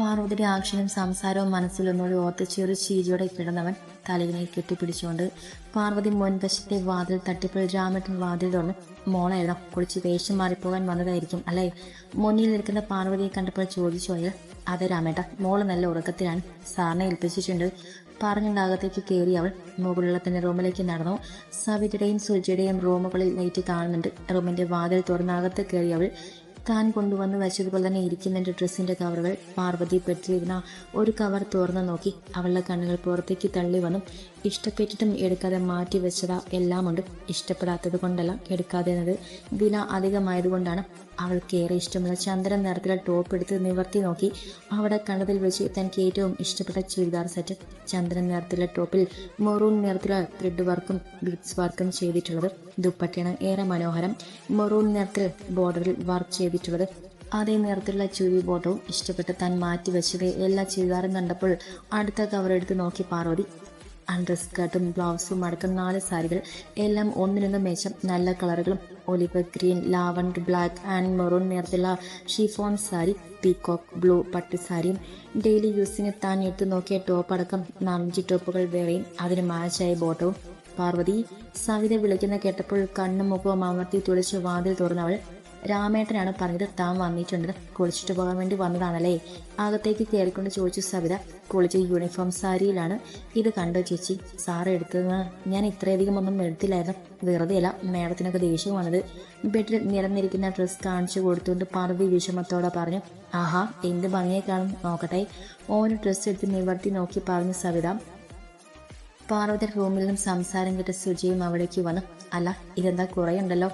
പാർവതിയുടെ ആക്ഷനും സംസാരവും മനസ്സിലൊന്നുകൂടി ഓർത്ത് ചെറു ചീരിയോടെ കിടന്നവൻ തലയിനെ കെട്ടിപ്പിടിച്ചുകൊണ്ട് പാർവതി മുൻവശത്തെ വാതിൽ തട്ടിപ്പോൾ രാമേട്ടൻ വാതിൽ തുറന്ന് മോളായിരുന്നു കുളിച്ച് വേഷം മാറിപ്പോകാൻ വന്നതായിരിക്കും അല്ലേ? മുന്നിൽ നിൽക്കുന്ന പാർവതിയെ കണ്ടപ്പോൾ ചോദിച്ചു അയാൾ അതെ രാമേട്ട മോൾ നല്ല ഉറക്കത്തിലാണ്. സാറിനെ ഏൽപ്പിച്ചിട്ടുണ്ട്. പറഞ്ഞുണ്ടാകത്തേക്ക് കയറി അവൾ മുകളിലുള്ള തന്നെ റൂമിലേക്ക് നടന്നു. സവിതയുടെയും സുജിയുടെയും റൂമുകളിൽ ലൈറ്റ് കാണുന്നുണ്ട്. റൂമിന്റെ വാതിൽ തുറന്നാകത്ത് കയറി അവൾ താൻ കൊണ്ടുവന്ന് വെച്ചതുപോലെ തന്നെ ഇരിക്കുന്നുണ്ട് ഡ്രസ്സിന്റെ കവറുകൾ പാർവതി പെട്ടിരുന്ന ഒരു കവർ തുറന്നു നോക്കി. അവളുടെ കണ്ണുകൾ പുറത്തേക്ക് തള്ളി വന്നു. ഇഷ്ടപ്പെട്ടിട്ടും എടുക്കാതെ മാറ്റി വെച്ചതാ എല്ലാമുണ്ട്. ഇഷ്ടപ്പെടാത്തത് കൊണ്ടല്ല എടുക്കാതെ എന്നത് വില അധികമായതുകൊണ്ടാണ്. അവൾക്ക് ഏറെ ഇഷ്ടമുള്ള ചന്ദ്രൻ നിറത്തിലെ ടോപ്പ് എടുത്ത് നിവർത്തി നോക്കി. അവിടെ കണ്ടതിൽ വെച്ച് തനിക്ക് ഏറ്റവും ഇഷ്ടപ്പെട്ട ചുരിദാർ സെറ്റ് ചന്ദ്രൻ നിറത്തിലെ ടോപ്പിൽ മെറൂൺ നിറത്തിലെ ത്രെഡ് വർക്കും ബീഡ്സ് വർക്കും ചെയ്തിട്ടുള്ളത്. ദുപ്പട്ടയാണ് ഏറെ മനോഹരം. മെറൂൺ നിറത്തിൽ ബോർഡറിൽ വർക്ക് ചെയ്തിട്ടുള്ളത്. അതേ നിറത്തിലുള്ള ചുരി ബോട്ടവും ഇഷ്ടപ്പെട്ട് താൻ മാറ്റി വെച്ചത് എല്ലാ ചുരിദാറും കണ്ടപ്പോൾ അടുത്ത കവർ എടുത്ത് നോക്കി പാർവതി. അണ്ടർ സ്കർട്ടും ബ്ലൗസും അടക്കം നാല് സാരികൾ. എല്ലാം ഒന്നിനൊന്ന് മെച്ചം നല്ല കളറുകളും olive green lavender black and maroon നിറത്തിലുള്ള ഷിഫോൺ സാരി പീകോക്ക് ബ്ലൂ പട്ട് സാരിയും. ഡെയിലി യൂസിന് താൻ എടുത്ത് നോക്കിയ ടോപ്പ് അടക്കം നാലഞ്ച് ടോപ്പുകൾ വേറെയും. അതിന് മാച്ചായ ബോട്ടവും പാർവതി സവിത വിളിക്കുന്ന കേട്ടപ്പോൾ കണ്ണും മുഖവും അമർത്തി തുളിച്ച് വാതിൽ തുറന്നവൾ രാമേട്ടനാണ് പറഞ്ഞത് താൻ വന്നിട്ടുണ്ട്. കുളിച്ചിട്ട് പോകാൻ വേണ്ടി വന്നതാണല്ലേ? അകത്തേക്ക് കയറിക്കൊണ്ട് ചോദിച്ചു സവിത കുളിച്ച യൂണിഫോം സാരിയിലാണ്. ഇത് കണ്ടോ ചേച്ചി? സാറ് എടുത്തതെന്ന് ഞാൻ ഇത്രയധികം ഒന്നും എടുത്തില്ലായിരുന്നു. വെറുതെയല്ല മേഡത്തിനൊക്കെ ദേഷ്യം വന്നത്. ബെഡിൽ നിരന്നിരിക്കുന്ന ഡ്രസ്സ് കാണിച്ചു കൊടുത്തുകൊണ്ട് പാർവതി വിഷമത്തോടെ പറഞ്ഞു ആഹാ എന്ത് ഭംഗിയെ കാണും നോക്കട്ടെ. ഓരോ ഡ്രസ്സ് എടുത്ത് നിവർത്തി നോക്കി പറഞ്ഞു സവിത പാർവതി റൂമിൽ നിന്നും സംസാരം കേട്ട സുജയും അവിടേക്ക് വന്നു. അല്ല ഇതെന്താ കുറേയുണ്ടല്ലോ?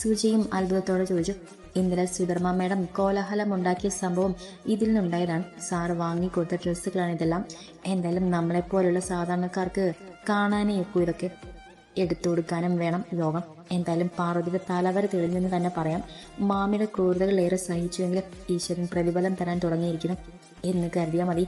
സുജയും അത്ഭുതത്തോടെ ചോദിച്ചു ഇന്നലെ സുധർമ്മ മേഡം കോലാഹലം ഉണ്ടാക്കിയ സംഭവം ഇതിൽ നിന്നുണ്ടായതാണ് സാർ വാങ്ങിക്കൊടുത്ത ഡ്രസ്സുകളാണ് ഇതെല്ലാം. എന്തായാലും നമ്മളെപ്പോലുള്ള സാധാരണക്കാർക്ക് കാണാനേ ഒക്കൂ ഇതൊക്കെ എടുത്തു കൊടുക്കാനും വേണം യോഗം. എന്തായാലും പാർവതിയുടെ തലവര തെളിഞ്ഞെന്ന് തന്നെ പറയാം. മാമിയുടെ ക്രൂരതകൾ ഏറെ സഹിച്ചുവെങ്കിലും ഈശ്വരൻ പ്രതിഫലം തരാൻ തുടങ്ങിയിരിക്കുന്നു. എന്ന് കരുതിയാൽ മതി.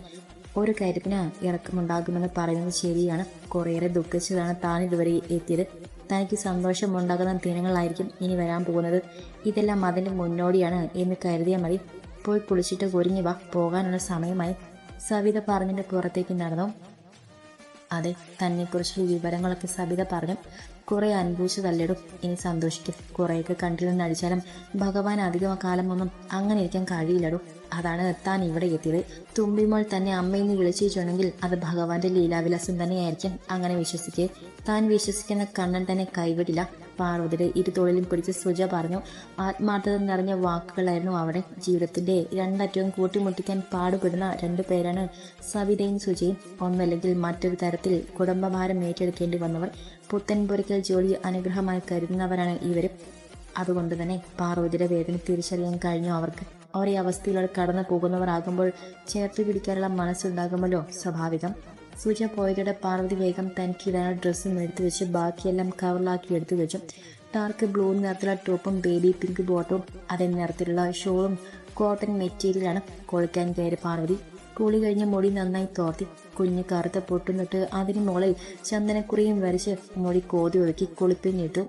ഒരു കാര്യത്തിന് ഇറക്കമുണ്ടാകുമെന്ന് പറയുന്നത് ശരിയാണ്. കുറേയേറെ ദുഃഖിച്ചതാണ് താൻ ഇതുവരെ എത്തിയത്. തനിക്ക് സന്തോഷമുണ്ടാകുന്ന ദിനങ്ങളായിരിക്കും ഇനി വരാൻ പോകുന്നത്. ഇതെല്ലാം അതിന്റെ മുന്നോടിയാണ് എന്ന് കരുതിയാൽ മതി. പോയി കുളിച്ചിട്ട് ഒരുങ്ങി വാ. പോകാനുള്ള സമയമായി. സവിത പറഞ്ഞിട്ട് പുറത്തേക്ക് നടന്നു. അതെ തന്നെക്കുറിച്ചുള്ള വിവരങ്ങളൊക്കെ സബിത പറഞ്ഞു. കുറെ അനുഭവിച്ചു തല്ലിടും. ഇനി സന്തോഷിക്കും. കുറേയൊക്കെ നിന്ന് അടിച്ചാലും ഭഗവാൻ അധികം കാലമൊന്നും അങ്ങനെ ഇരിക്കാൻ കഴിയില്ലടും. അതാണ് താൻ ഇവിടെ എത്തിയത്. തുമ്പിമോൾ തന്നെ അമ്മയെന്ന് വിളിച്ചിട്ടുണ്ടെങ്കിൽ അത് ഭഗവാന്റെ ലീലാവിലാസം തന്നെയായിരിക്കും അങ്ങനെ വിശ്വസിക്കെ. താൻ വിശ്വസിക്കുന്ന കണ്ണൻ തന്നെ കൈവിടില്ല. പാർവതിയുടെ ഇരുതോളിലും പിടിച്ച് സുജ പറഞ്ഞു ആത്മാർത്ഥത നിറഞ്ഞ വാക്കുകളായിരുന്നു അവിടെ. ജീവിതത്തിന്റെ രണ്ടറ്റവും കൂട്ടിമുട്ടിക്കാൻ പാടുപെടുന്ന രണ്ടു പേരാണ് സവിതയും സുജയും. ഒന്നല്ലെങ്കിൽ മറ്റൊരു തരത്തിൽ കുടുംബഭാരം ഏറ്റെടുക്കേണ്ടി വന്നവർ. പുത്തൻപുരയ്ക്കൽ ജോലി അനുഗ്രഹമായി കരുതുന്നവരാണ് ഇവരും. അതുകൊണ്ട് തന്നെ പാർവതിയുടെ വേദന തിരിച്ചറിയാൻ കഴിഞ്ഞു അവർക്ക്. ഒരേ അവസ്ഥയിലൂടെ കടന്നു പോകുന്നവരാകുമ്പോൾ ചേർത്ത് പിടിക്കാനുള്ള മനസ്സുണ്ടാകുമല്ലോ. സ്വാഭാവികം. സൂച പോയതോടെ പാർവതി വേഗം തനിക്ക് ഇടാനുള്ള ഡ്രസ്സും എടുത്തു വെച്ച് ബാക്കിയെല്ലാം കവറിലാക്കി എടുത്തു വെച്ചു. ഡാർക്ക് ബ്ലൂ നിറത്തിലുള്ള ടോപ്പും ബേബി പിങ്ക് ബോട്ടവും അതേ നിറത്തിലുള്ള ഷോളും കോട്ടൺ മെറ്റീരിയലാണ് കുളിക്കാൻ കയറി പാർവതി. കുളി കഴിഞ്ഞ് മുടി നന്നായി തോർത്തി. കുഞ്ഞ് കറുത്ത പൊട്ടുന്നിട്ട് അതിന് മുകളിൽ ചന്ദനക്കുറിയും വരച്ച് മുടി കോതി ഒഴുക്കി കുളിപ്പിഞ്ഞിട്ടു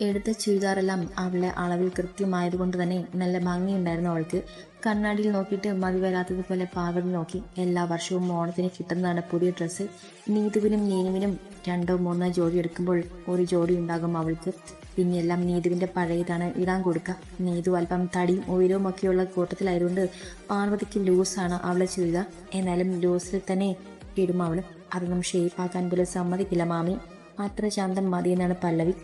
എടുത്ത ചുരിദാറെല്ലാം അവളെ അളവിൽ കൃത്യമായതുകൊണ്ട് തന്നെ നല്ല ഭംഗിയുണ്ടായിരുന്നു അവൾക്ക്. കണ്ണാടിയിൽ നോക്കിയിട്ട് മതി വരാത്തതുപോലെ നോക്കി എല്ലാ വർഷവും ഓണത്തിന് കിട്ടുന്നതാണ് പുതിയ ഡ്രസ്സ്. നീതുവിനും നീനുവിനും രണ്ടോ മൂന്നോ ജോഡി എടുക്കുമ്പോൾ ഒരു ജോഡി ഉണ്ടാകും അവൾക്ക്. പിന്നെയെല്ലാം നീതുവിന്റെ പഴയതാണ് ഇടാൻ കൊടുക്കുക. നീതു അല്പം തടിയും ഉയരവും ഒക്കെയുള്ള കൂട്ടത്തിലായതുകൊണ്ട് പാർവതിക്ക് ലൂസാണ് അവളെ ചുരിദാർ. എന്നാലും ലൂസിൽ തന്നെ ഇടും അവൾ അതൊന്നും ഷേപ്പാക്കാൻ പോലും സമ്മതിക്കില്ല മാമി. അത്ര ചന്തം മതിയെന്നാണ് പല്ലവി.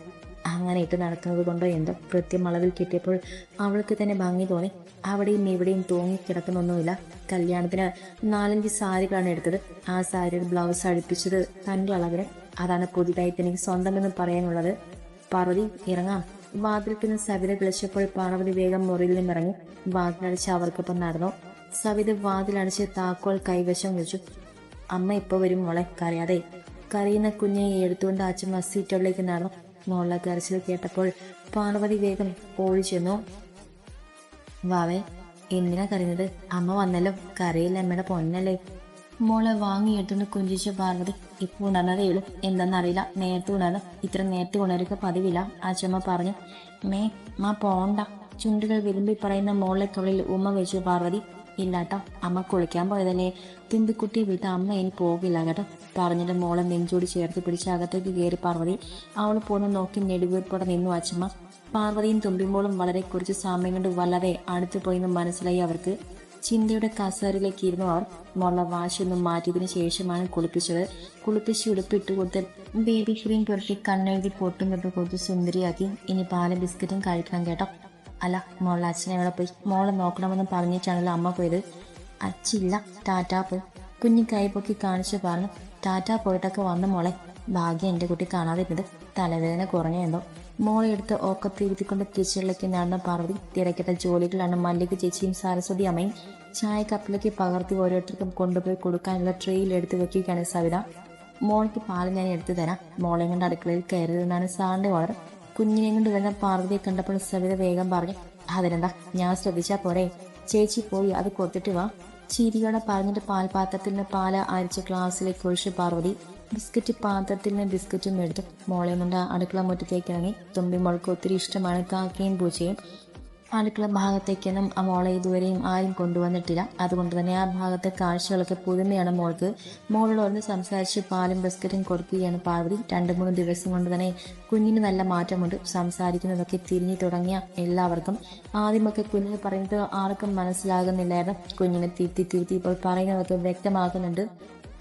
അങ്ങനെ ഇട്ട് നടക്കുന്നത് കൊണ്ടോ എന്തോ കൃത്യം അളവിൽ കിട്ടിയപ്പോൾ അവൾക്ക് തന്നെ ഭംഗി തോന്നി. അവിടെയും ഇവിടെയും തൂങ്ങിക്കിടക്കുന്നൊന്നുമില്ല കല്യാണത്തിന് നാലഞ്ച് സാരികളാണ് എടുത്തത്. ആ സാരിയുടെ ബ്ലൗസ് അടുപ്പിച്ചത് തന്റെ അളവിന്. അതാണ് പുതിയതായി തനിക്ക് സ്വന്തമെന്ന് പറയാനുള്ളത്. പാർവതി ഇറങ്ങാം. വാതിൽക്കുന്ന സവിത വിളിച്ചപ്പോൾ പാർവതി വേഗം മുറിയിൽ നിന്നും ഇറങ്ങി. വാതിലടിച്ച് അവർക്കൊപ്പം നടന്നു. സവിത വാതിലടിച്ച് താക്കോൽ കൈവശം വെച്ചു. അമ്മ ഇപ്പൊ വരും മോളെ കരയാതെ. കരയുന്ന കുഞ്ഞെ എടുത്തുകൊണ്ട് അച്ഛൻ മസീറ്റോളിലേക്ക് നടന്നു. മോളുടെ കരച്ചിൽ കേട്ടപ്പോൾ പാർവതി വേഗം ഓടി ചെന്നു. വാവേ എന്തിനാ കരയുന്നത്? അമ്മ വന്നല്ലോ. കരയില്ല അമ്മയുടെ പൊന്നല്ലേ. മോളെ വാങ്ങിയിട്ടുണ്ട് കുഞ്ചിച്ച പാർവതി ഇപ്പൊ ഉണർന്നതേ ഉള്ളൂ. എന്താണെന്നറിയില്ല നേരത്തെ ഉണർന്നു. ഇത്ര നേരത്തെ ഉണരുക പതിവില്ല അച്ഛമ്മ പറഞ്ഞു. മേ മാ പോണ്ട. ചുണ്ടുകൾ വിരുമ്പി പറയുന്ന മോളെ തൊഴിൽ ഉമ്മ വെച്ചു പാർവതി. ഇല്ലാട്ടോ. അമ്മ കുളിക്കാൻ പോയതല്ലേ. തുമ്പിക്കുട്ടി വിട്ട് അമ്മ ഇനി പോകില്ല കേട്ടോ. പറഞ്ഞിട്ട് മോളെ നെഞ്ചോട് ചേർത്ത് പിടിച്ച് അകത്തേക്ക് കയറി പാർവതി. അവൾ പോന്ന് നോക്കി നെടുവീർപ്പോടെ നിന്നു അച്ഛമ്മ. പാർവതിയും തുമ്പിമോളും വളരെ കുറച്ച് സമയം കൊണ്ട് വളരെ അടുത്തു പോയെന്ന് മനസ്സിലായി അവർക്ക്. ചിന്തയുടെ കസേരയിലേക്ക് ഇരുന്നു അവർ. മോളെ വാശൊന്നും മാറ്റിയതിനു ശേഷമാണ് കുളിപ്പിച്ചത്. കുളിപ്പിച്ച് ഉടുപ്പിട്ട് കൊടുത്ത് ബേബി ക്രീം പുരട്ടി കണ്ണെഴുതി പൊട്ടും തൊട്ട് കൊടുത്ത് സുന്ദരിയാക്കി. ഇനി പാലും ബിസ്ക്കറ്റും കഴിക്കണം കേട്ടോ. അല്ല മോളെ അച്ഛനെ ഇവിടെ പോയി. മോളെ നോക്കണമെന്ന് പറഞ്ഞിട്ടാണല്ലോ അമ്മ പോയത്. അച്ഛില്ല ടാറ്റാ പോയി. കുഞ്ഞു കൈപൊക്കി കാണിച്ച് പറഞ്ഞു ടാറ്റാ പോയിട്ടൊക്കെ വന്ന മോളെ. ഭാഗ്യം എന്റെ കുട്ടി കാണാതിരുന്നത് തലവേദന കുറഞ്ഞോ മോളെ എടുത്ത് ഓക്കത്തിരുത്തിക്കൊണ്ട് കിച്ചണിലേക്ക് നടന്ന പാർവതി തിരക്കിട്ട ജോലികളാണ് മല്ലിക ചേച്ചിയും സരസ്വതി അമ്മയും ചായ കപ്പിലേക്ക് പകർത്തി ഓരോരുത്തർക്കും കൊണ്ടുപോയി കൊടുക്കാനുള്ള ട്രെയിൽ എടുത്ത് വെക്കുകയാണ് സവിത. മോൾക്ക് പാൽ ഞാൻ എടുത്തു തരാം. മോളെ കൊണ്ട് അടുക്കളയിൽ കയറരുതെന്നാണ് സാറിന്റെ ഓർഡർ കുഞ്ഞിനെ കൊണ്ട് വരുന്ന പാർവതിയെ കണ്ടപ്പോൾ സവിത വേഗം പറഞ്ഞു അതിനെന്താ? ഞാൻ ശ്രദ്ധിച്ചാ പോരെ. ചേച്ചി പോയി അത് കൊടുത്തിട്ട് വാ. ചിരിയോടെ പറഞ്ഞിട്ട് പാൽപാത്രത്തിൽ നിന്ന് പാൽ അരിച്ച ഗ്ലാസ്സിലേക്ക് ഒഴിച്ച് പാർവതി ബിസ്ക്കറ്റ് പാത്രത്തിൽ നിന്ന് ബിസ്ക്കറ്റും എടുത്തു മോളെ മുണ്ട അടുക്കള മുറ്റത്തേക്ക് ഇറങ്ങി. തുമ്പി മോൾക്ക് ഒത്തിരി ഇഷ്ടമാണ് കാക്കയും പൂച്ചയും. അടുക്കള ഭാഗത്തേക്കൊന്നും ആ മോളെ ഇതുവരെയും ആരും കൊണ്ടുവന്നിട്ടില്ല. അതുകൊണ്ട് തന്നെ ആ ഭാഗത്തെ കാഴ്ചകളൊക്കെ പുതുമയാണ് മോൾക്ക്. മോളോട് സംസാരിച്ച് പാലും ബിസ്ക്കറ്റും കൊടുക്കുകയാണ് പാർവതി. രണ്ട് മൂന്ന് ദിവസം കൊണ്ട് തന്നെ കുഞ്ഞിന് നല്ല മാറ്റമുണ്ട്. സംസാരിക്കുന്നതൊക്കെ തിരിഞ്ഞു തുടങ്ങിയ എല്ലാവർക്കും. ആദ്യമൊക്കെ കുഞ്ഞിന് പറയുന്നത് ആർക്കും മനസ്സിലാകുന്നില്ലായിരുന്നു. കുഞ്ഞിനെ തിരുത്തി തിരുത്തി ഇപ്പോൾ പറയുന്നതൊക്കെ വ്യക്തമാകുന്നുണ്ട്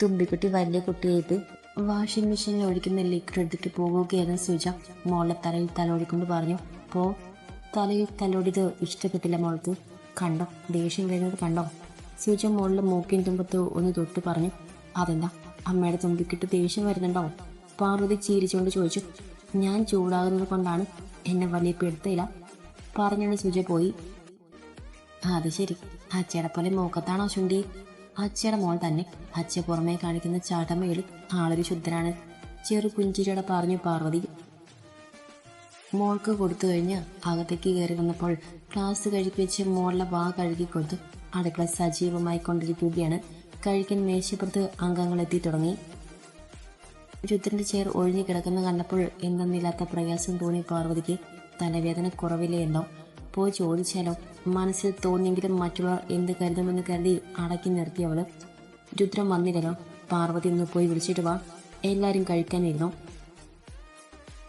തുമ്പിക്കുട്ടി വലിയ കുട്ടിയായിട്ട്. വാഷിംഗ് മെഷീനിൽ ഒഴിക്കുന്ന ലിക്വിഡ് എടുത്തിട്ട് പോവുകയായിരുന്നു സുജ. മോളെ തലയിൽ തലോടിക്കൊണ്ട് പറഞ്ഞു പോ തലയിൽ തലോടിയത് ഇഷ്ടപ്പെട്ടില്ല മോൾക്ക്. കണ്ടോ? ദേഷ്യം വരുന്നത് കണ്ടോ? സൂചൻ മോളിൽ മൂക്കിൻ തുമ്പത്ത് ഒന്ന് തൊട്ട് പറഞ്ഞു അതെന്താ? അമ്മയുടെ തുമ്പിക്കിട്ട് ദേഷ്യം വരുന്നുണ്ടോ? പാർവതി ചീരിച്ചുകൊണ്ട് ചോദിച്ചു ഞാൻ ചൂടാകുന്നത് കൊണ്ടാണ്. എന്നെ വലിയ പെടുത്തയില്ല പറഞ്ഞുകൊണ്ട് സുജ പോയി. അത് ശരി. അച്ചയുടെ പോലെ മൂക്കത്താണോ ചുണ്ടി? അച്ചയുടെ മോൾ തന്നെ. അച്ഛ പുറമേ കാണിക്കുന്ന ചാട്ടമേളി ആളൊരു ശുദ്ധനാണ്. ചെറു കുഞ്ചിരിയുടെ പറഞ്ഞു പാർവതി. മോൾക്ക് കൊടുത്തു കഴിഞ്ഞ് അകത്തേക്ക് കയറി വന്നപ്പോൾ ക്ലാസ് കഴിപ്പിച്ച് മോളിലെ വാ കഴുകി കൊടുത്തു അടുക്കള സജീവമായി കൊണ്ടിരിക്കുകയാണ്. കഴിക്കാൻ മേശപ്പുറത്ത് അംഗങ്ങൾ എത്തി തുടങ്ങി. രുദ്രന്റെ ചെയർ ഒഴിഞ്ഞു കിടക്കുന്ന കണ്ടപ്പോൾ എന്തെന്നില്ലാത്ത പ്രയാസം തോന്നി പാർവതിക്ക്. തലവേദന കുറവില്ലേ എന്നോ? പോയി ചോദിച്ചാലോ? മനസ്സിൽ തോന്നിയെങ്കിലും മറ്റുള്ളവർ എന്ത് കരുതുമെന്ന് കരുതി അടക്കി നിർത്തിയവൾ രുദ്രം വന്നില്ലല്ലോ? പാർവതി ഒന്ന് പോയി വിളിച്ചിട്ട് വാ. എല്ലാരും കഴിക്കാനിരുന്നു.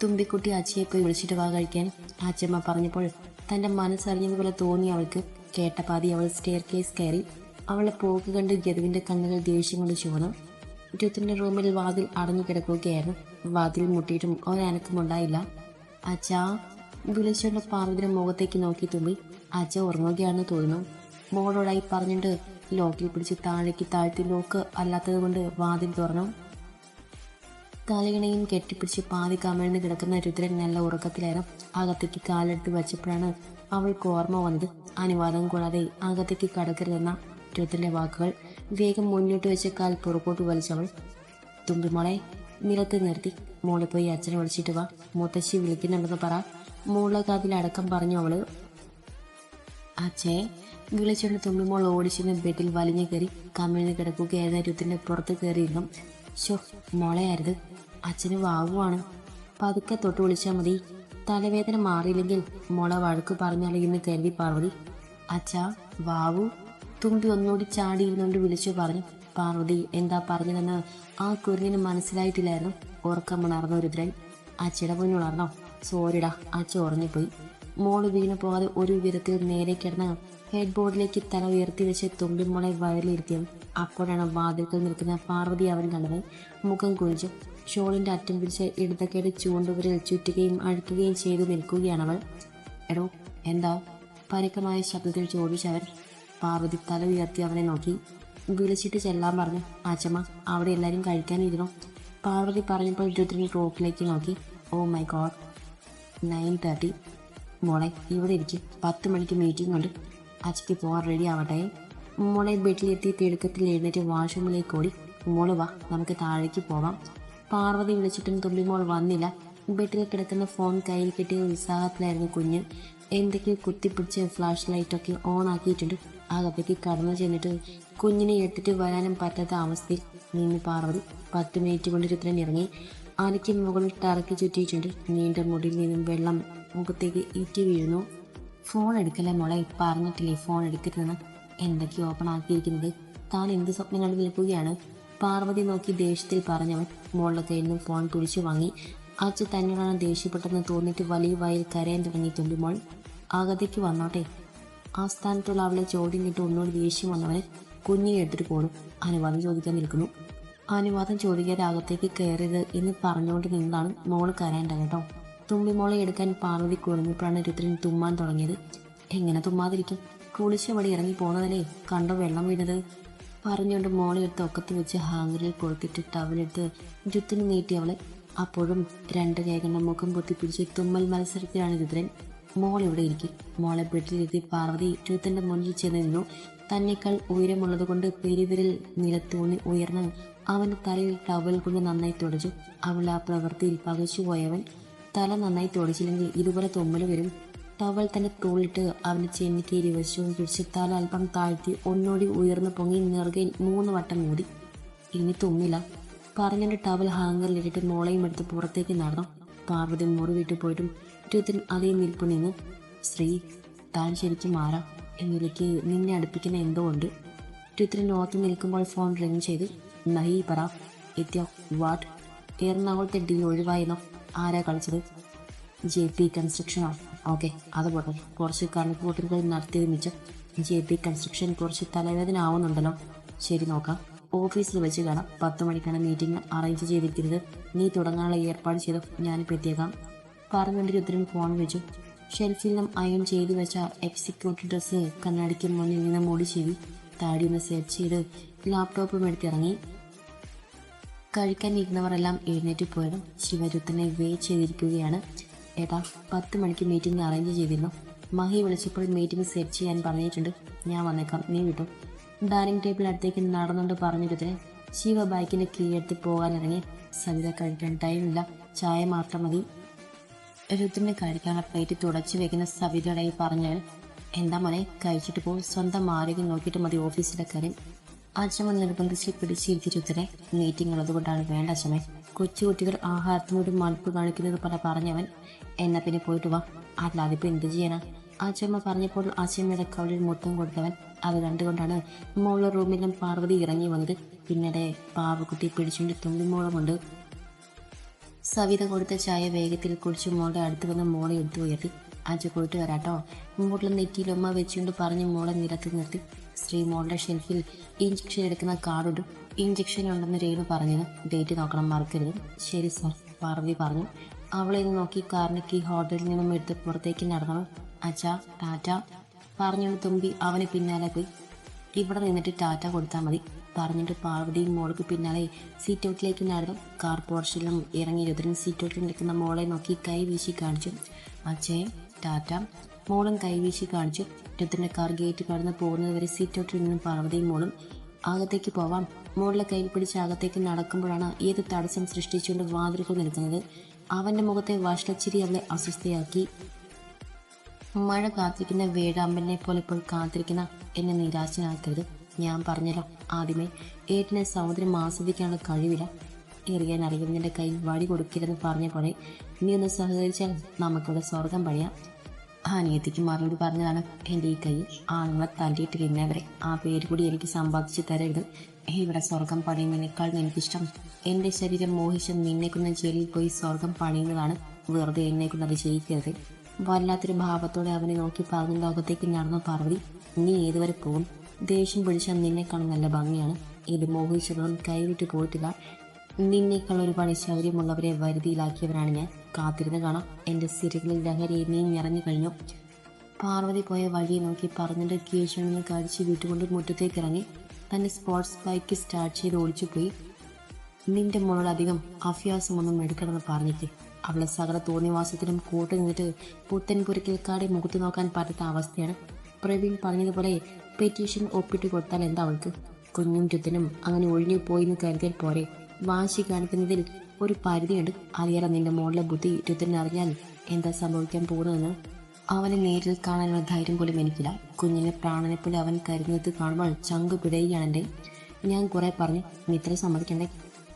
തുമ്പിക്കുട്ടി അച്ഛയെ പോയി വിളിച്ചിട്ട് വാ കഴിക്കാൻ അച്ഛമ്മ പറഞ്ഞപ്പോൾ തന്റെ മനസ്സറിഞ്ഞതുപോലെ തോന്നി അവൾക്ക്. കേട്ട പാതി അവൾ സ്റ്റെയർ കേസ് കയറി അവളെ പോക്ക് കണ്ട് ഗതുവിന്റെ കണ്ണുകൾ ദേഷ്യം കൊണ്ട് ചുവന്നു. രുദ്രന്റെ റൂമിൽ വാതിൽ അടഞ്ഞു കിടക്കുകയായിരുന്നു. വാതിൽ മുട്ടിയിട്ടും ഒരനക്കും ഉണ്ടായില്ല. അച്ഛാ വിളിച്ചുകൊണ്ട് പാർവതിയുടെ മുഖത്തേക്ക് നോക്കി തുമ്പി. അച്ഛ ഉറങ്ങുകയാണെന്ന് തോന്നുന്നു. മോളോടായി പറഞ്ഞിട്ട് ലോക്കിൽ പിടിച്ച് താഴേക്ക് താഴ്ത്തി ലോക്ക് അല്ലാത്തത് കൊണ്ട് വാതിൽ തുറന്നു. തലയിണയും കെട്ടിപ്പിടിച്ച് പാതി കമിഴ്ന്ന് കിടക്കുന്ന രുദ്രൻ നല്ല ഉറക്കത്തിലായിരുന്നു അകത്തേക്ക് കാലെടുത്ത് വെച്ചപ്പോഴാണ് അവൾക്ക് ഓർമ്മ വന്നത്. അനുവാദം കൂടാതെ അകത്തേക്ക് കടക്കരുതെന്ന രുദ്രന്റെ വാക്കുകൾ വേഗം മുന്നോട്ട് വെച്ച കാൽ പുറകോട്ട് വലിച്ചവൾ തുമ്പിമോളെ നിലത്ത് നിർത്തി. മോളെ പോയി അച്ഛനെ വിളിച്ചിട്ട് വാ. മുത്തശ്ശി വിളിക്കുന്നുണ്ടെന്ന് പറ. മോളെ കാതിൽ അടക്കം പറഞ്ഞു അവൾ. അച്ഛയെ വിളിച്ചുകൊണ്ട് തുമ്പിമോൾ ഓടിച്ചെന്ന് ബെഡിൽ വലിഞ്ഞു കയറി കമിഴ്ന്ന് കിടക്കുകയായിരുന്ന രുദ്രന്റെ പുറത്ത് കയറിയിരുന്നു ഷോ അരുത്. അച്ഛന് വാവുവാണ്. പതുക്കെ തൊട്ട് വിളിച്ചാൽ മതി. തലവേദന മാറിയില്ലെങ്കിൽ മോളെ വഴക്ക് പറഞ്ഞാലേ ഇന്ന് കരുതി പാർവതി. അച്ഛാ വാവു. തുമ്പി ഒന്നുകൂടി ചാടിയിരുന്നുകൊണ്ട് വിളിച്ചു പറഞ്ഞു. പാർവതി എന്താ പറഞ്ഞതെന്ന് ആ കുരുങ്ങിന് മനസ്സിലായിട്ടില്ലായിരുന്നു. ഉറക്കം ഉറക്കമുണർന്ന രുദ്രൻ. അച്ഛയുടെ പൊന്നുണർന്നോ സോറിടാ അച്ഛ ഉറങ്ങിപ്പോയി. മോൾ വീണു പോകാതെ ഒരു വിധത്തിൽ നേരെ കിടന്ന് ഹെഡ് ബോർഡിലേക്ക് തല ഉയർത്തി വെച്ച് തുമ്പിമോളെ വയറിലിരുത്തിയത് അപ്പോഴാണ് വാതിൽക്കൽ നിൽക്കുന്ന പാർവതി അവൻ കണ്ടത്. മുഖം കുഴിച്ച് ഷോളിന്റെ അറ്റം പിടിച്ച് ഇടതക്കേട് ചൂണ്ടുവരിൽ ചുറ്റുകയും അഴുക്കുകയും ചെയ്തു അവൾ. എടോ എന്താ? പരുക്കമായ ശബ്ദത്തിൽ ചോദിച്ചവൻ പാർവതി തല ഉയർത്തി അവനെ നോക്കി. വിളിച്ചിട്ട് ചെല്ലാൻ പറഞ്ഞു. ആച്ചമ്മ അവിടെ എല്ലാവരും കഴിക്കാനിരുന്നു? പാർവതി പറഞ്ഞപ്പോൾ രുദ്രൻ ക്ലോക്കിലേക്ക് നോക്കി. Oh my God nine thirty. മോളെ ഇവിടെ ഇരിക്കും. പത്ത് മണിക്ക് മീറ്റിംഗ് ഉണ്ട്. അച്ഛയ്ക്ക് പോകാൻ റെഡി ആവട്ടെ മോളെ ബെഡിലെത്തി തിടുക്കത്തിൽ എഴുന്നേറ്റ് വാഷ്റൂമിലേക്ക് ഓടി. മോൾ വാ നമുക്ക് താഴേക്ക് പോവാം. പാർവതി വിളിച്ചിട്ടും തുള്ളിമോൾ വന്നില്ല. ബെഡിൽ കിടക്കുന്ന ഫോൺ കയ്യിൽ കിട്ടിയ ഉത്സാഹത്തിലായിരുന്നു കുഞ്ഞ്. എന്തൊക്കെയോ കുത്തിപ്പിടിച്ച് ഫ്ലാഷ് ലൈറ്റൊക്കെ ഓൺ ആക്കിയിട്ടുണ്ട്. അകത്തേക്ക് കടന്നു ചെന്നിട്ട് കുഞ്ഞിനെ എടുത്തിട്ട് വരാനും പറ്റാത്ത അവസ്ഥയിൽ നിന്ന് പാർവതി പത്ത് മിനിറ്റ് കൊണ്ട് ചിത്രം ഇറങ്ങി. അരയ്ക്ക് മുകളിൽ ടറക്കി ചുറ്റിയിട്ടുണ്ട്. നീണ്ട മുടിയിൽ നിന്നും വെള്ളം മുഖത്തേക്ക് ഇറ്റി വീഴുന്നു. ഫോൺ എടുക്കല്ലേ മോളെ? പറഞ്ഞിട്ടില്ലേ ഫോൺ എടുക്കരുതെന്ന് എന്തൊക്കെ ഓപ്പൺ ആക്കിയിരിക്കുന്നത്. താൻ എന്ത് സ്വപ്നം കണ്ടു നിൽക്കുകയാണ് പാർവതി നോക്കി ദേഷ്യത്തിൽ പറഞ്ഞവൻ മോളുടെ കയ്യിൽ നിന്ന് ഫോൺ തുളിച്ചു വാങ്ങി. അച്ഛ തന്നോടാണ് ദേഷ്യപ്പെട്ടെന്ന് തോന്നിയിട്ട് വലിയ വായിൽ കരയാൻ തുടങ്ങി മോൾ. അകത്തേക്ക് വന്നോട്ടെ. ആ സ്ഥാനത്തുള്ള അവളെ ചോദ്യം കിട്ടി ഒന്നുകൂടി ദേഷ്യം വന്നവനെ കുഞ്ഞിനെ എടുത്തിട്ട് പോണു. അനുവാദം ചോദിക്കാൻ നിൽക്കുന്നു. അനുവാദം ചോദിക്കാതെ അകത്തേക്ക് കയറിയത് എന്ന് പറഞ്ഞുകൊണ്ട് നിന്നാണ് മോൾ കരയേണ്ടത് കേട്ടോ. തുമ്പിമോളെ എടുക്കാൻ പാർവതി കുഴഞ്ഞപ്പോഴാണ് രുദ്രൻ തുമ്മാൻ തുടങ്ങിയത്. എങ്ങനെ തുമ്മാതിരിക്കും? കുളിച്ച് വഴി ഇറങ്ങി പോകുന്നതല്ലേ കണ്ടോ വെള്ളം വീണത്? പറഞ്ഞുകൊണ്ട് മോളെ എടുത്ത് ഒക്കത്ത് വെച്ച് ഹാങ്ങറിൽ കൊടുത്തിട്ട് ടവലെടുത്ത് രുത്തിന് നീട്ടി അവളെ. അപ്പോഴും രണ്ട് രേഖകളുടെ മുഖം പൊത്തിപ്പിടിച്ച് തുമ്മൽ മത്സരത്തിലാണ് രുദ്രൻ. മോൾ ഇവിടെ ഇരിക്കും. മോളെ ബെഡിലിരുത്തി പാർവതി രുത്തിന്റെ മുന്നിൽ ചെന്ന് നിന്നു. തന്നേക്കാൾ ഉയരമുള്ളത് കൊണ്ട് പെരുവിരൽ നിലത്തൂന്നി ഉയർന്ന് അവന്റെ തലയിൽ ടവൽ കൊണ്ട് നന്നായി തുടച്ചു. അവൾ ആ പ്രവൃത്തിയിൽ പകച്ചുപോയവൻ. തല നന്നായി തുടച്ചില്ലെങ്കിൽ ഇതുപോലെ തുമ്മൽ വരും. ടവൽ തന്നെ തോളിട്ട് അവന്റെ ചെന്നിക്കേരി വെച്ചു. പിടിച്ച് തല അല്പം താഴ്ത്തി ഒന്നോടി ഉയർന്നു പൊങ്ങി നിറകയിൽ മൂന്ന് വട്ടം മൂടി. ഇനി തുമ്മില്ല. പറഞ്ഞിട്ട് ടവൽ ഹാങ്കറിലിട്ടിട്ട് മോളയും എടുത്ത് പുറത്തേക്ക് നടന്നു. പാർവതി മുറി വിട്ടു പോയിട്ടും രുദ്രൻ അതേ നിൽപ്പ് നിന്ന് ശ്രീ താൻ ശരിക്കും മാറാം എന്നിലേക്ക് നിന്നെ അടുപ്പിക്കുന്ന എന്തോ ഉണ്ട്. രുദ്രൻ നോർത്ത് നിൽക്കുമ്പോൾ ഫോൺ റിംഗ് ചെയ്ത് നഹി പറ എത്തിയ? വാട്ട്? എറണാകുളത്തെ ഡീൽ ഒഴിവായെന്നോ ആരാ കളിച്ചത്? ജെ പി കൺസ്ട്രക്ഷനോ ഓക്കെ അത് പോട്ടെ. കുറച്ച് കണക്കുകൂട്ടലുകൾ നടത്തിയത് മിച്ചം. ജെ പി കൺസ്ട്രക്ഷൻ കുറച്ച് തലവേദന ആവുന്നുണ്ടല്ലോ. ശരി നോക്കാം. ഓഫീസിൽ വെച്ച് കാണാം. പത്ത് മണിക്കാണ് മീറ്റിംഗ് അറേഞ്ച് ചെയ്തിരിക്കുന്നത്. നീ തുടങ്ങാനുള്ള ഏർപ്പാട് ചെയ്തു ഞാനിപ്പോൾ എത്തിയേക്കാം. പറഞ്ഞുകൊണ്ട് രുദ്രൻ ഫോൺ വെച്ചു. ഷെൽഫിൽ നിന്നും അയൺ ചെയ്തു വെച്ച എക്സിക്യൂട്ടീവ് ഡ്രസ്സ് കണ്ണാടിക്ക് മുന്നിൽ നിന്ന് മൂടി ചെയ്തു താടി ഒന്ന് സെറ്റ് ചെയ്ത് ലാപ്ടോപ്പും എടുത്തിറങ്ങി. കഴിക്കാൻ ഇരുന്നവരെല്ലാം എഴുന്നേറ്റ് പോയതും ശിവരുത്തനെ വേ ചെയ്തിരിക്കുകയാണ്. ഏതാ പത്ത് മണിക്ക് മീറ്റിംഗ് അറേഞ്ച് ചെയ്തിരുന്നു. മഹി വിളിച്ചപ്പോൾ മീറ്റിംഗ് സെറ്റ് ചെയ്യാൻ പറഞ്ഞിട്ടുണ്ട്. ഞാൻ വന്നേക്കാം. നീ വിട്ടു? ഡൈനിങ് ടേബിളിനടുത്തേക്ക് നടന്നുകൊണ്ട് പറഞ്ഞിരുത്തിന് ശിവ ബൈക്കിന്റെ കീഴെടുത്ത് പോകാനിറങ്ങി. സവിത കഴിക്കാൻ ടൈമില്ല. ചായ മാത്രം മതി. രുത്തിനെ കഴിക്കാനുള്ള പ്ലേറ്റ് തുടച്ചു വെക്കുന്ന സവിതയുടെ പറഞ്ഞാൽ എന്താ മോനെ കഴിച്ചിട്ട് പോ. സ്വന്തം ആരോഗ്യം നോക്കിയിട്ട് മതി ഓഫീസിലെ കാര്യം. അച്ഛമ്മ നിർബന്ധിച്ച് പിടിച്ചിരുത്തിരുത്തരെ. മീറ്റിംഗ് ഉള്ളതുകൊണ്ടാണ് വേണ്ട അച്ഛമ്മേ. കൊച്ചുകുട്ടികൾ ആഹാരത്തിനോട് മടുപ്പ് കാണിക്കുന്നത് പോലെ പറഞ്ഞവൻ എന്നാ പിന്നെ പോയിട്ട് വാ. അല്ലാതെ ഇപ്പം എന്ത് ചെയ്യാനാ? അച്ഛമ്മ പറഞ്ഞപ്പോൾ അച്ഛമ്മയുടെ കവളിൽ മുത്തം കൊടുത്തവൻ അത് കണ്ടുകൊണ്ടാണ് മോളെ റൂമിലും പാർവതി ഇറങ്ങി വന്നത്. പിന്നീട് പാവക്കുട്ടി പിടിച്ചുകൊണ്ട് തുമ്പിമോളമുണ്ട് സവിത കൊടുത്ത ചായ വേഗത്തിൽ കുടിച്ച് മോളുടെ അടുത്ത് വന്ന് മോളെ എടുത്തു ഉയർത്തി. അച്ഛ പോയിട്ട് വരാട്ടോ. മോളിൽ നെറ്റിയിൽ ഉമ്മ വെച്ചുകൊണ്ട് പറഞ്ഞ് മോളെ നിരത്തി നിർത്തി. ശ്രീ മോളുടെ ഷെൽഫിൽ ഇഞ്ചക്ഷൻ എടുക്കുന്ന കാർഡുണ്ട് ഇഞ്ചക്ഷൻ ഉണ്ടെന്ന് രേണു പറഞ്ഞത്. ഡേറ്റ് നോക്കണം മറക്കരുത്. ശരി സാർ പാർവതി പറഞ്ഞു. അവളെ നോക്കി കാറിന് കീ ഹോട്ടലിൽ നിന്നും എടുത്ത് പുറത്തേക്ക് നടന്നു അച്ഛാ ടാറ്റ പറഞ്ഞുകൊണ്ട് തുമ്പി അവന് പിന്നാലെ പോയി. ഇവിടെ നിന്നിട്ട് ടാറ്റ കൊടുത്താൽ മതി പറഞ്ഞിട്ട് പാർവതിയും മോൾക്ക് പിന്നാലെ സീറ്റ് ഔട്ടിലേക്ക് നടന്നു. കാർ പോർഷനിലും ഇറങ്ങി രുദ്രൻ സീറ്റ് ഔട്ടിൽ നിൽക്കുന്ന മോളെ നോക്കി കൈ വീശി കാണിച്ചു. അച്ഛേ ടാറ്റ മോളും കൈവീശി കാണിച്ചു. രുദ്രന്റെ കാർ ഗേറ്റ് കടന്ന് പോകുന്നത് വരെ സീറ്റ് ഔട്ടിൽ നിന്നും പാർവതിയും മോളും അകത്തേക്ക് പോവാം. മോളിലെ കയ്യിൽ പിടിച്ച് അകത്തേക്ക് നടക്കുമ്പോഴാണ് ഏത് തടസ്സം സൃഷ്ടിച്ചുകൊണ്ട് വാതിലുകൾ നിൽക്കുന്നത്. അവന്റെ മുഖത്തെ വഷളച്ചിരി അവളെ അസ്വസ്ഥയാക്കി. മഴ കാത്തിരിക്കുന്ന വേഴാമ്പലിനെ പോലെ ഇപ്പോൾ കാത്തിരിക്കുന്ന എന്നെ നിരാശനാക്കരുത്. ഞാൻ പറഞ്ഞല്ലോ ആദ്യമേ ഏട്ടിനെ സമുദ്രം ആസ്വദിക്കാനുള്ള കഴിവില്ല. എറിയാൻ അറിയുന്നതിന്റെ കയ്യിൽ വടി കൊടുക്കരുതെന്ന് പറഞ്ഞ പോലെ നീ ഒന്ന് സഹകരിച്ചാൽ നമുക്കിവിടെ സ്വർഗം പണിയാം. അനിയത്തിക്ക് മറുപടി പറഞ്ഞതാണ് എന്റെ ഈ കൈ. ആണുങ്ങളെ തല്ലിയിട്ട് തിന്നവരെ ആ പേര് കൂടി എനിക്ക് സമ്പാദിച്ച് തരരുത്. ഇവിടെ സ്വർഗം പണിയുന്നതിനേക്കാൾ എനിക്കിഷ്ടം. എന്റെ ശരീരം മോഹിച്ച് നിന്നേക്കുന്ന ജയിലിൽ പോയി സ്വർഗം പണിയുന്നതാണ്. വെറുതെ എന്നേക്കുന്നത് ചെയ്യിക്കരുത്. വല്ലാത്തൊരു ഭാവത്തോടെ അവനെ നോക്കി പറഞ്ഞു ലോകത്തേക്ക് നടന്ന പാർവതി നീ ഏതുവരെ പോകും? ദേഷ്യം പിടിച്ചാൽ നിന്നെ കാണാൻ നല്ല ഭംഗിയാണ്. ഇത് മോഹിച്ചതും കൈവിട്ട് പോയിട്ടില്ല. നിന്നേക്കാൾ ഒരുപാട് ശൗര്യമുള്ളവരെ വരുതിയിലാക്കിയവരാണ് ഞാൻ. കാത്തിരുന്ന് കാണാം. എന്റെ സിരകളിൽ ലഹരി ഇനിയും നിറഞ്ഞു കഴിഞ്ഞു. പാർവതി പോയ വഴി നോക്കി പറഞ്ഞിട്ട് കേശവനെ കടിച്ച് വീട്ടുകൊണ്ട് മുറ്റത്തേക്ക് ഇറങ്ങി. തന്റെ സ്പോർട്സ് ബൈക്ക് സ്റ്റാർട്ട് ചെയ്ത് ഓടിച്ചു പോയി നിന്റെ മോളോട് അധികം അഭ്യാസമൊന്നും എടുക്കണമെന്ന് പറഞ്ഞിട്ട് അവളെ സകല തോന്നിവാസത്തിനും കൂട്ടു നിന്നിട്ട് പുത്തൻ പുരക്കിൽക്കാടെ മുഖത്ത് നോക്കാൻ പറ്റാത്ത അവസ്ഥയാണ്. പ്രവീൺ പറഞ്ഞതുപോലെ പെറ്റീഷൻ ഒപ്പിട്ട് കൊടുത്താൽ എന്താ അവൾക്ക്? കുഞ്ഞും ചുത്തനും അങ്ങനെ ഒഴിഞ്ഞു പോയി എന്ന് കരുതിയാൽ പോരെ. വാശി കാണിക്കുന്നതിൽ ഒരു പരിധിയുണ്ട്. അറിയാലോ നിന്റെ മോളിലെ ബുദ്ധി ഇരുത്തിനറിഞ്ഞാൽ എന്താ സംഭവിക്കാൻ പോകുന്നതെന്ന്? അവനെ നേരിൽ കാണാനുള്ള ധൈര്യം പോലും എനിക്കില്ല. കുഞ്ഞിനെ പ്രാണനെ പോലെ അവൻ കരുതുന്നത് കാണുമ്പോൾ ചങ്ക് പിടയുകയാണ് എന്റെ. ഞാൻ കുറെ പറഞ്ഞു മിത്ര സമ്മതിക്കണ്ടേ?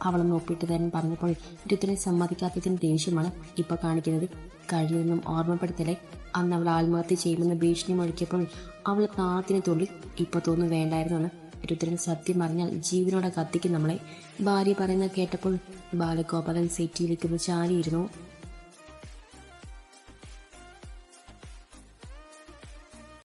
അവളൊന്ന് ഒപ്പിട്ട് തരാൻ പറഞ്ഞപ്പോൾ ഇരുത്തിനെ സമ്മതിക്കാത്തതിന് ദേഷ്യമാണ് ഇപ്പൊ കാണിക്കുന്നത്. കഴിഞ്ഞതൊന്നും ഓർമ്മപ്പെടുത്തലേ അന്ന് അവൾ ആത്മഹത്യ ചെയ്യുമെന്ന് ഭീഷണി മുഴക്കിയപ്പോൾ അവൾ താളത്തിന് തുള്ളി. ഇപ്പൊ തോന്നുന്നു വേണ്ടായിരുന്നെന്ന്. രുദ്രൻ സത്യം പറഞ്ഞാൽ ജീവനോടെ കത്തിക്കും നമ്മളെ. ഭാര്യ പറയുന്നത് കേട്ടപ്പോൾ ബാലഗോപാലൻ സെറ്റിയിലേക്ക് ചാരിയിരുന്നു